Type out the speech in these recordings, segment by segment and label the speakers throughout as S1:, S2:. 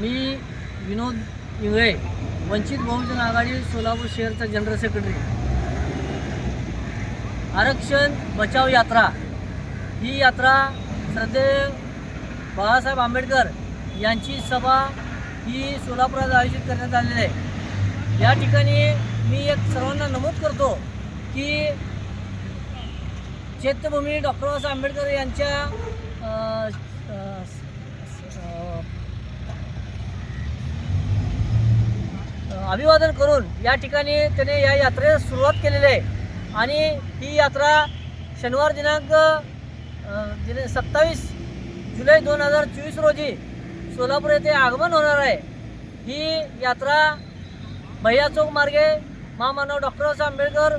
S1: मी विनोद इंगळे वंचित बहुजन आघाडी सोलापूर शहरचा general secretary आरक्षण बचाव यात्रा. ही यात्रा श्रद्धे बाळासाहेब आंबेडकर यांची सभा ही सोलापुरात आयोजित करण्यात आलेली आहे. या ठिकाणी मी एक सर्वांना नमूद करतो की चैत्यभूमी डॉक्टर बाबासाहेब आंबेडकर यांच्या अभिवादन करून या ठिकाणी त्याने या यात्रेस सुरुवात केलेली आहे. आणि ही यात्रा शनिवार दिनांक दिन सत्तावीस जुलै दोन हजार चोवीस रोजी सोलापूर येथे आगमन होणार आहे. ही यात्रा भैया चौक मार्गे महामानव डॉक्टर बाबासाहेब आंबेडकर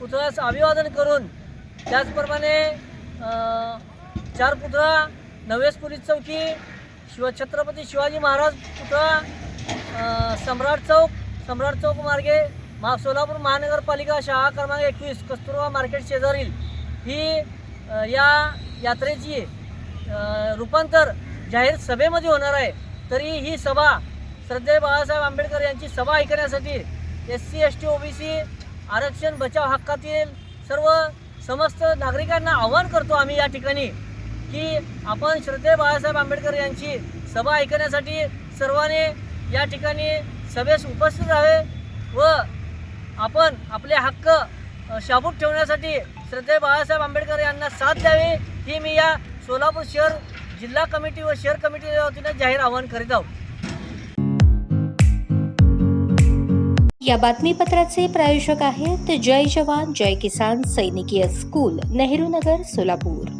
S1: पुतळ्यास अभिवादन करून त्याचप्रमाणे चार पुतळा नवेस पोलीस चौकी शिव छत्रपती शिवाजी महाराज पुतळा सम्राट चौक सम्राट चौक मार्गे महा सोलापूर महानगरपालिका शाळा क्रमांक एकवीस कस्तुरबा मार्केट शेजारील ही या यात्रेची रूपांतर जाहीर सभेमध्ये होणार आहे. तरी ही सभा श्रद्धेय बाळासाहेब आंबेडकर यांची सभा ऐकण्यासाठी S C S T OBC आरक्षण बचाव हक्कातील सर्व समस्त नागरिकांना आव्हान करतो आम्ही या ठिकाणी की आपण श्रद्धेय बाळासाहेब आंबेडकर यांची सभा ऐकण्यासाठी सर्वांनी या ठिकाणी सभेस उपस्थित राहावे व आपण आपले हक्क शाबूत ठेवण्यासाठी श्रद्धे बाळासाहेब आंबेडकर यांना साथ द्यावी ही मी या सोलापूर शहर जिल्हा कमिटी व शहर कमिटीच्या वतीने जाहीर आवाहन करीत आहोत.
S2: या बातमीपत्राचे प्रायोजक आहेत जय जवान जय किसान सैनिकीय स्कूल नेहरू नगर सोलापूर.